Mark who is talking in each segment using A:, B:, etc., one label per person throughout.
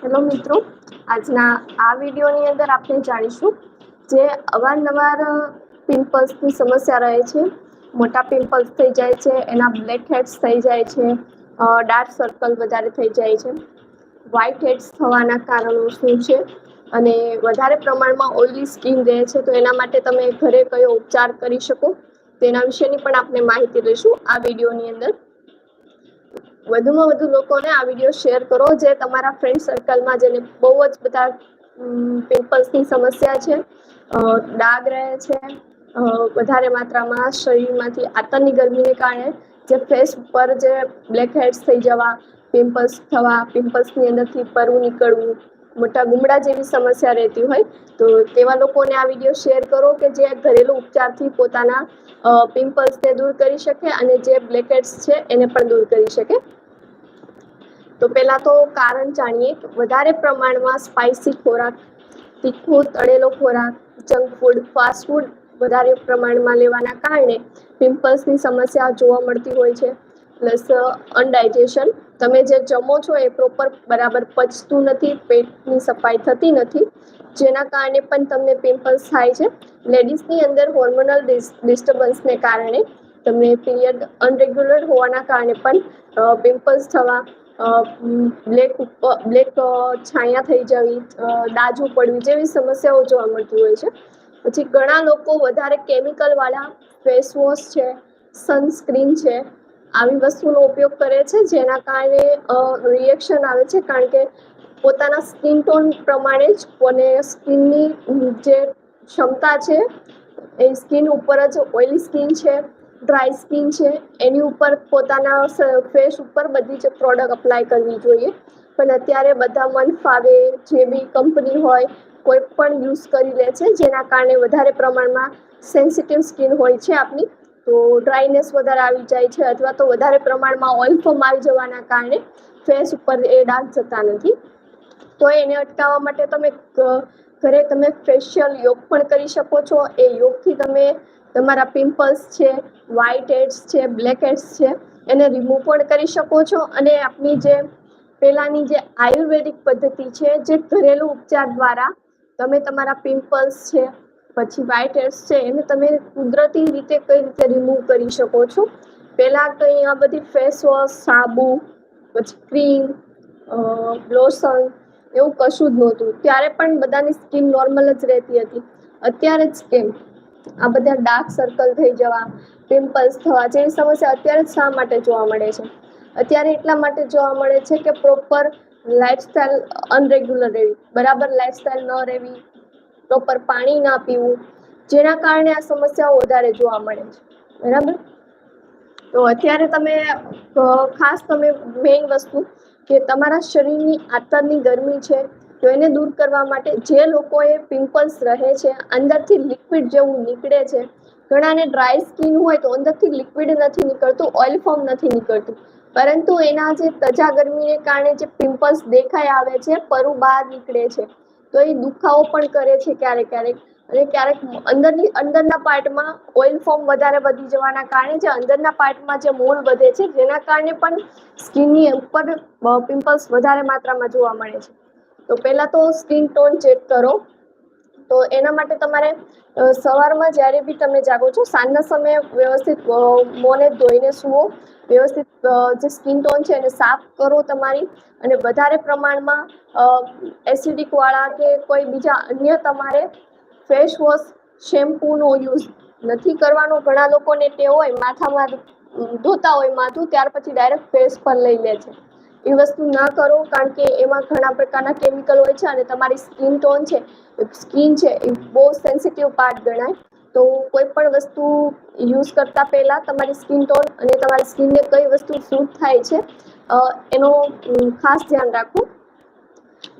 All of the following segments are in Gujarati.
A: હેલો મિત્રો, આજના આ વિડીયોની અંદર આપણે જાણીશું જે અવારનવાર પિમ્પલ્સની સમસ્યા રહે છે, મોટા પિમ્પલ્સ થઈ જાય છે, એના બ્લેક હેડ્સ થઈ જાય છે ડાર્ક સર્કલ વધારે થઈ જાય છે, વ્હાઇટ હેડ્સ થવાના કારણો શું છે, અને વધારે પ્રમાણમાં ઓઇલી સ્કિન રહે છે, તો એના માટે તમે ઘરે કયો ઉપચાર કરી શકો, તેના વિશેની પણ આપણે માહિતી લઈશું આ વિડીયોની અંદર. વધુમાં વધુ લોકોને આ વીડિયો શેર કરો. જે તમારા ફ્રેન્ડ સર્કલમાં જેને બહુ જ બધા પિમ્પલ્સની સમસ્યા છે ડાઘ રહે છે વધારે માત્રામાં શરીરમાંથી આતરની ગરમીને કારણે જે ફેસ ઉપર જે બ્લેક હેડ્સ થઈ જવા પિમ્પલ્સ થવા પિમ્પલ્સની અંદરથી પરવું નીકળવું મોટા ગુમડા જેવી સમસ્યા રહેતી હોય, તો તેવા લોકોને આ વીડિયો શેર કરો કે જે ઘરેલું ઉપચારથી પોતાના પિમ્પલ્સને દૂર કરી શકે અને જે બ્લેકેટ્સ છે એને પણ દૂર કરી શકે. તો પહેલાં તો કારણ જાણીએ વધારે પ્રમાણમાં સ્પાઇસી ખોરાક, તીખું, તળેલો ખોરાક, જંક ફૂડ, ફાસ્ટ ફૂડ વધારે પ્રમાણમાં લેવાના કારણે પિમ્પલ્સની સમસ્યા જોવા મળતી હોય છે, પ્લસ અનડાઇજેશન તમે જે જમો છો એ પ્રોપર બરાબર પચતું નથી, પેટની સફાઈ થતી નથી, જેના કારણે પણ તમને પિમ્પલ્સ થાય છે. લેડીઝની અંદર હોર્મોનલ ડિસ્ટર્બન્સને કારણે તમને પીરિયડ અનરેગ્યુલર હોવાના કારણે પણ પિમ્પલ્સ થવા બ્લેક બ્લેક છાયા થઈ જવી દાજુ પડવી જેવી સમસ્યાઓ જોવા મળતી હોય છે. પછી ઘણા લોકો વધારે કેમિકલવાળા ફેસ વોશ છે સનસ્ક્રીન છે આવી વસ્તુનો ઉપયોગ કરે છે, જેના કારણે રિએક્શન આવે છે, કારણ કે પોતાના સ્કિન ટોન પ્રમાણે જ અને સ્કિનની જે ક્ષમતા છે, એ સ્કિન ઉપર જ ઓઇલી સ્કિન છે ડ્રાય સ્કિન છે, એની ઉપર પોતાના ફેસ ઉપર બધી જ પ્રોડક્ટ અપ્લાય કરવી જોઈએ. પણ અત્યારે બધા મન ફાવે જે બી કંપની હોય, કોઈ પણ યુઝ કરી લે છે, જેના કારણે વધારે પ્રમાણમાં સેન્સિટિવ સ્કિન હોય છે આપની. તો ડ્રાયનેસ વધારે આવી જાય છે અથવા તો વધારે પ્રમાણમાં ઓઇલ ફોર્મ આવી જવાના કારણે ફેસ ઉપર એ ડાર્ક જતા નથી. તો એને અટકાવવા માટે તમે ઘરે તમે ફેશિયલ યોગ પણ કરી શકો છો. એ યોગથી તમે તમારા પિમ્પલ્સ છે વ્હાઇટ હેડ્સ છે બ્લેક હેડ્સ છે, એને રિમૂવ પણ કરી શકો છો. અને આપની જે પહેલાંની જે આયુર્વેદિક પદ્ધતિ છે, જે ઘરેલું ઉપચાર દ્વારા તમે તમારા પિમ્પલ્સ છે પછી વાઇટ હેડ્સ છે, એને તમે કુદરતી રીતે કઈ રીતે રિમૂવ કરી શકો છો? પહેલાં કંઈ આ બધી ફેસ વોશ સાબુ, પછી ક્રીમ લોશન એવું કશું જ નહોતું. ત્યારે પણ બધાની સ્કિન નોર્મલ જ રહેતી હતી. અત્યારે જ કેમ? આ બધા ડાર્ક સર્કલ થઈ જવા પિમ્પલ્સ થવા જેવી સમસ્યા અત્યારે જ શા માટે જોવા મળે છે? અત્યારે એટલા માટે જોવા મળે છે કે પ્રોપર લાઇફસ્ટાઈલ અનરેગ્યુલર રહેવી. બરાબર લાઇફસ્ટાઈલ ન રહેવી પ્રોપર પાણી ના પીવું, જેના કારણે આ સમસ્યાઓ વધારે જોવા મળે છે. બરાબર? તો અત્યારે તમે ખાસ તમે મેઇન વસ્તુ કે તમારા શરીરની આંતરની ગરમી છે, તો એને દૂર કરવા માટે જે લોકોએ પિમ્પલ્સ રહે છે, અંદરથી લિક્વિડ જેવું નીકળે છે, ઘણાને ડ્રાય સ્કિન હોય તો અંદરથી લિક્વિડ નથી નીકળતું ઓઇલ ફોર્મ નથી નીકળતું. પરંતુ એના જે તજા ગરમીને કારણે જે પિમ્પલ્સ દેખાઈ આવે છે, પરુ બહાર નીકળે છે. તો એ દુખાવો પણ કરે છે ક્યારેક ક્યારેક. અને ક્યારેક અંદરની, અંદરના પાર્ટમાં ઓઇલ ફોર્મ વધારે વધી જવાના કારણે જે અંદરના પાર્ટમાં જે મૂળ વધે છે, જેના કારણે પણ સ્કિનની ઉપર પિમ્પલ્સ વધારે માત્રામાં જોવા મળે છે. તો પહેલાં તો સ્કિન ટોન ચેક કરો. તો એના માટે તમારે સવારમાં જ્યારે બી તમે જાગો છો, સાંજના સમયે વ્યવસ્થિત મોંને ધોઈને સુવો. વ્યવસ્થિત જે સ્કિન ટોન છે એને સાફ કરો તમારી. અને વધારે પ્રમાણમાં એસિડિકવાળા કે કોઈ બીજા અન્ય તમારે ફેસ વોશ, શેમ્પૂનો યુઝ નથી કરવાનો. ઘણા લોકોને તે હોય, માથામાં ધોતા હોય માથું, ત્યાર પછી ડાયરેક્ટ ફેસ પર લઈ લે છે. એ વસ્તુ ના કરો, કારણ કે એમાં ઘણા પ્રકારના કેમિકલ હોય છે અને તમારી સ્કિન ટોન છે સ્કિન છે, એ બહુ સેન્સિટિવ પાર્ટ ગણાય. તો કોઈ પણ વસ્તુ યુઝ કરતા પહેલાં તમારી સ્કિન ટોન અને તમારી સ્કિનને કઈ વસ્તુ સૂટ થાય છે એનો ખાસ ધ્યાન રાખો.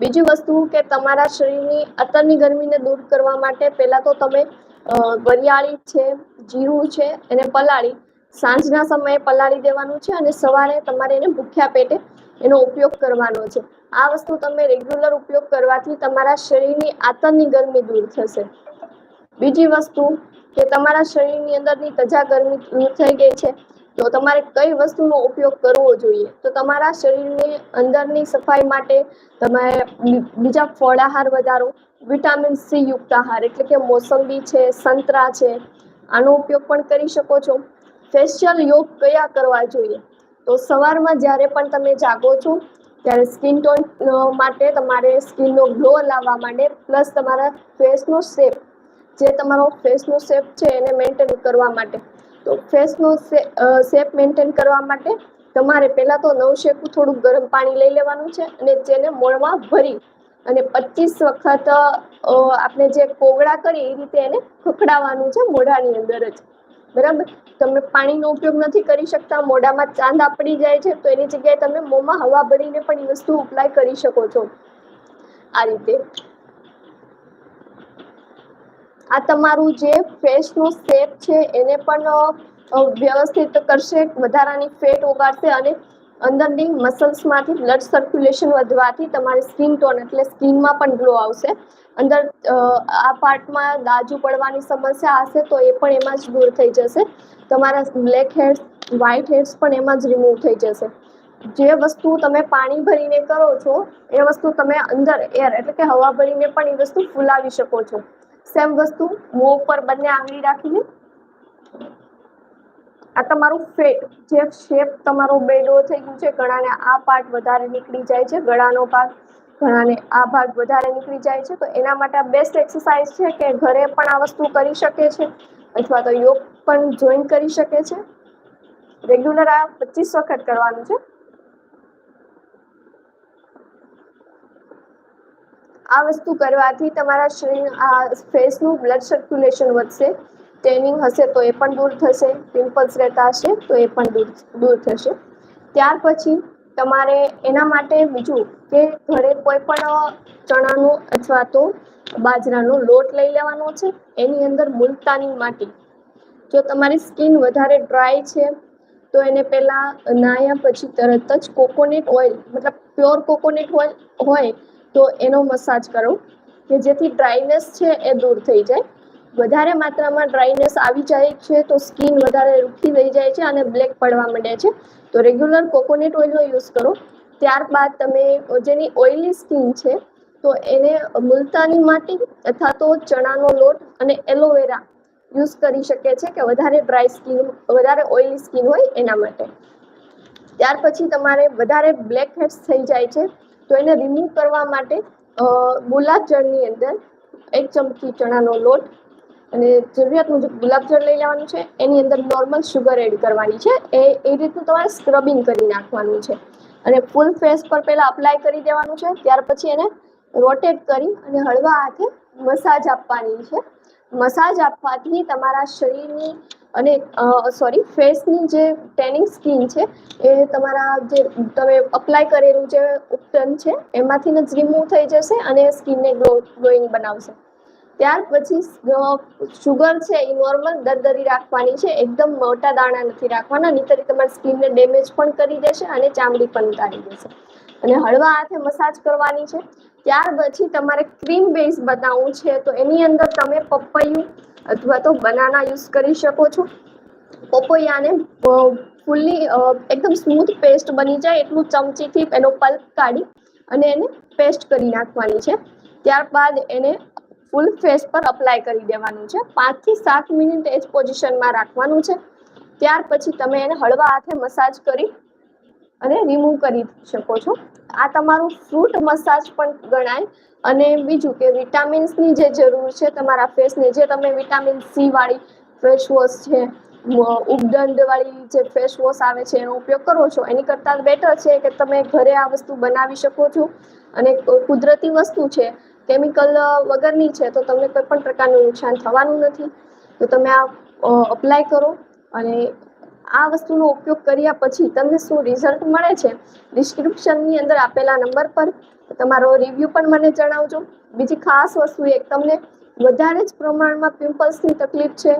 A: બીજી વસ્તુ કે તમારા શરીરની અતરની ગરમીને દૂર કરવા માટે પહેલાં તો તમે વરિયાળી છે, જીરું છે, એને પલાળી. સાંજના સમયે પલાળી દેવાનું છે અને સવારે તમારે એને ભૂખ્યા પેટે એનો ઉપયોગ કરવાનો છે. આ વસ્તુ તમે રેગ્યુલર ઉપયોગ કરવાથી તમારા શરીરની આતરની ગરમી દૂર થશે. બીજી વસ્તુ કે તમારા શરીરની અંદરની તજા ગરમી દૂર થઈ ગઈ છે, તો તમારે કઈ વસ્તુનો ઉપયોગ કરવો જોઈએ? તો તમારા શરીરની અંદરની સફાઈ માટે તમે બીજા ફળ વધારો. વિટામિન સી યુક્ત આહાર એટલે કે મોસંબી છે, સંતરા છે, આનો ઉપયોગ પણ કરી શકો છો. ફેશિયલ યોગ કયા કરવા જોઈએ? તો સવારમાં જ્યારે પણ તમે જાગો છો, ત્યારે સ્કિન ટોન માટે તમારે સ્કિનનો ગ્લો લાવવા માટે પ્લસ તમારા ફેસનો શેપ, જે તમારો ફેસનો શેપ છે એને મેન્ટેન કરવા માટે. તો ફેસનો શેપ મેન્ટેન કરવા માટે તમારે પહેલાં તો નવશેકું થોડું ગરમ પાણી લઈ લેવાનું છે અને જેને મોણમાં ભરી અને પચીસ વખત આપણે જે કોગળા કરીએ એ રીતે એને ખખડાવવાનું છે મોઢાની અંદર જ. બરાબર? તમે પાણીનો ઉપયોગ નથી કરી શકતા, મોઢામાં ચાંદા પડી જાય છે, તો એની જગ્યાએ તમે મોંમાં હવા ભરીને પણ એ વસ્તુ અપ્લાય કરી શકો છો. આ રીતે. આ તમારું જે ફેસનો શેપ છે, એને પણ વ્યવસ્થિત કરશે, વધારાની ફેટ ઓગાડશે અને અંદરની મસલ્સમાંથી બ્લડ સર્ક્યુલેશન વધવાથી તમારી સ્કિન ટોન એટલે સ્કિનમાં પણ ગ્લો આવશે. અંદર આ પાર્ટમાં દાજુ પડવાની સમસ્યા હશે તો એ પણ એમાં જ દૂર થઈ જશે. તમારા બ્લેક હેડ્સ વ્હાઇટ હેડ્સ પણ એમાં જ રિમૂવ થઈ જશે. જે વસ્તુ તમે પાણી ભરીને કરો છો, એ વસ્તુ તમે અંદર એર એટલે કે હવા ભરીને પણ એ વસ્તુ ફૂલાવી શકો છો. સેમ વસ્તુ મોં ઉપર બંને આંગળી રાખીને. આ તમારું ફેટ જે શેપ તમારો બેડો થઈ ગયું છે ઘણાને આ પાર્ટ વધારે નીકળી જાય છે, ગળાનો ભાગ ઘણાને આ ભાગ વધારે નીકળી જાય છે, તો એના માટે બેસ્ટ એક્સરસાઇઝ છે કે ઘરે પણ આ વસ્તુ કરી શકે છે, અથવા તો યોગ પણ જોઈન કરી શકે છે. રેગ્યુલર આ પચીસ વખત કરવાનું છે. આ વસ્તુ કરવાથી તમારા શરીર, આ ફેસનું બ્લડ સર્ક્યુલેશન વધશે. ટેનિંગ હશે તો એ પણ દૂર થશે પિમ્પલ્સ રહેતા હશે તો એ પણ દૂર દૂર થશે. ત્યાર પછી તમારે એના માટે બીજું કે ઘરે કોઈ પણ ચણાનો અથવા તો બાજરાનો લોટ લઈ લેવાનો છે, એની અંદર મુલતાની માટી. જો તમારી સ્કિન વધારે ડ્રાય છે, તો એને પહેલાં નાહ્યા પછી તરત જ કોકોનટ ઓઇલ, મતલબ પ્યોર કોકોનટ ઓઇલ હોય તો એનો મસાજ કરો, કે જેથી ડ્રાયનેસ છે એ દૂર થઈ જાય. વધારે માત્રામાં ડ્રાયનેસ આવી જાય છે, તો સ્કિન વધારે રૂખી થઈ જાય છે અને બ્લેક પડવા માંડે છે. તો રેગ્યુલર કોકોનટ ઓઇલનો યુઝ કરો. ત્યારબાદ તમે જેની ઓઇલી સ્કિન છે, તો એને મુલતાની માટી અથવા તો ચણાનો લોટ અને એલોવેરા યુઝ કરી શકે છે કે વધારે ડ્રાય સ્કિન વધારે ઓઇલી સ્કિન હોય એના માટે. ત્યાર પછી તમારે વધારે બ્લેક હેડ્સ થઈ જાય છે, તો એને રિમૂવ કરવા માટે ગુલાબ જળની અંદર એક ચમચી ચણાનો લોટ અને જરૂરિયાત મુજબ ગુલાબ જળ લઈ લેવાનું છે. એની અંદર નોર્મલ શુગર એડ કરવાની છે. એ એ રીતનું તમારે સ્ક્રબિંગ કરી નાખવાનું છે. અને ફૂલ ફેસ પર પહેલાં અપ્લાય કરી દેવાનું છે. ત્યાર પછી એને રોટેટ કરી અને હળવા હાથે મસાજ આપવાની છે. મસાજ આપવાથી તમારા શરીરની અને સોરી ફેસની જે ટેનિંગ સ્કિન છે, એ તમારા જે, તમે અપ્લાય કરેલું જે ઉપટન છે, એમાંથી જ રિમૂવ થઈ જશે અને સ્કિનને ગ્લો ગ્લોઈંગ બનાવશે. ત્યાર પછી શુગર છે એ નોર્મલ દરદરી રાખવાની છે. એકદમ મોટા દાણા નથી રાખવાના, નહીંતર તમારી સ્કિનને ડેમેજ પણ કરી દેશે અને ચામડી પણ ઉતારી દેશે. અને હળવા હાથે મસાજ કરવાની છે. ત્યાર પછી તમારે ક્રીમ બેઝ બનાવવું છે તો એની અંદર તમે પપૈયું અથવા તો બનાના યુઝ કરી શકો છો. પપૈયાને ફૂલ્લી એકદમ સ્મૂથ પેસ્ટ બની જાય એટલું ચમચીથી એનો પલ્પ કાઢી અને એને પેસ્ટ કરી નાખવાની છે. ત્યારબાદ એને ફૂલ ફેસ પર અપ્લાય કરી દેવાનું છે. પાંચથી સાત મિનિટ એ જ પોઝિશનમાં રાખવાનું છે. ત્યાર પછી તમે એને હળવા હાથે મસાજ કરી અને રિમૂવ કરી શકો છો. આ તમારું ફ્રૂટ મસાજ પણ ગણાય. અને બીજું કે વિટામિન્સની જે જરૂર છે તમારા ફેસને જે તમે વિટામિન સી વાળી ફેસ વોશ છે ઉપદંડ વાળી જે ફેસ વોશ આવે છે, એનો ઉપયોગ કરો છો. એની કરતાં બેટર છે કે તમે ઘરે આ વસ્તુ બનાવી શકો છો. અને કુદરતી વસ્તુ છે કેમિકલ વગરની છે, તો તમને કોઈ પણ પ્રકારનું નુકસાન થવાનું નથી. તો તમે આ અપ્લાય કરો અને આ વસ્તુનો ઉપયોગ કર્યા પછી તમને શું રિઝલ્ટ મળે છે? ડિસ્ક્રિપ્શનની અંદર આપેલા નંબર પર તમારો રિવ્યૂ પણ મને જણાવજો. બીજી ખાસ વસ્તુ એક, તમને વધારે જ પ્રમાણમાં પિમ્પલ્સની તકલીફ છે,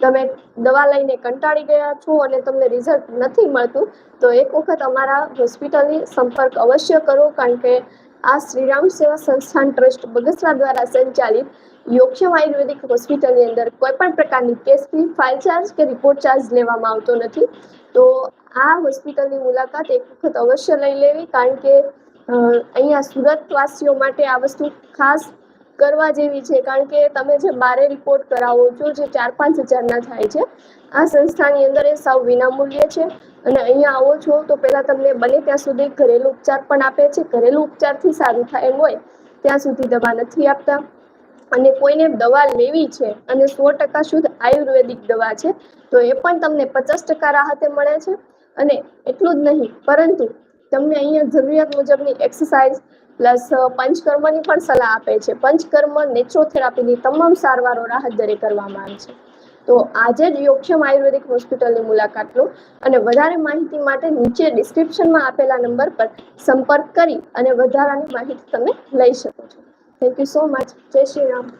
A: તમે દવા લઈને કંટાળી ગયા છો અને તમને રિઝલ્ટ નથી મળતું, તો એક વખત અમારા હોસ્પિટલની સંપર્ક અવશ્ય કરો, કારણ કે આ શ્રીરામ સેવા સંસ્થાન ટ્રસ્ટ બગસરા દ્વારા સંચાલિત યોગક્ષમ આયુર્વેદિક હોસ્પિટલની અંદર કોઈ પણ પ્રકારની કેસ ફી ફાઇલ ચાર્જ કે રિપોર્ટ ચાર્જ લેવામાં આવતો નથી. તો આ હોસ્પિટલની મુલાકાત એક વખત અવશ્ય લઈ લેવી, કારણ કે અહીંયા સુરતવાસીઓ માટે આ વસ્તુ ખાસ કરવા જેવી છે. કારણ કે તમે જે બારે રિપોર્ટ કરાવો છો, જે ચાર પાંચ હજારના થાય છે, આ સંસ્થાની અંદર એ સાવ વિનામૂલ્ય છે. અને અહીંયા આવો છો તો પહેલાં તમને બને ત્યાં સુધી ઘરેલું ઉપચાર પણ આપે છે. ઘરેલું ઉપચારથી સારું થાય એમ હોય ત્યાં સુધી દવા નથી આપતા. અને કોઈને દવા લેવી છે અને સો ટકા શુદ્ધ આયુર્વેદિક દવા છે તો એ પણ તમને પચાસ ટકા રાહતે મળે છે. અને એટલું જ નહીં, પરંતુ તમને અહીંયા જરૂરિયાત મુજબની એક્સરસાઇઝ પ્લસ પંચકર્મની પણ સલાહ આપે છે. પંચકર્મ નેચરોથેરાપીની તમામ સારવારો રાહત દરે કરવામાં આવે છે. તો આજે જ યોગક્ષમ આયુર્વેદિક હોસ્પિટલની મુલાકાત લો અને વધારે માહિતી માટે નીચે ડિસ્ક્રિપ્શનમાં આપેલા નંબર પર સંપર્ક કરી અને વધારાની માહિતી તમે લઈ શકો છો. થેન્ક યુ સો મચ જય શ્રી રામ.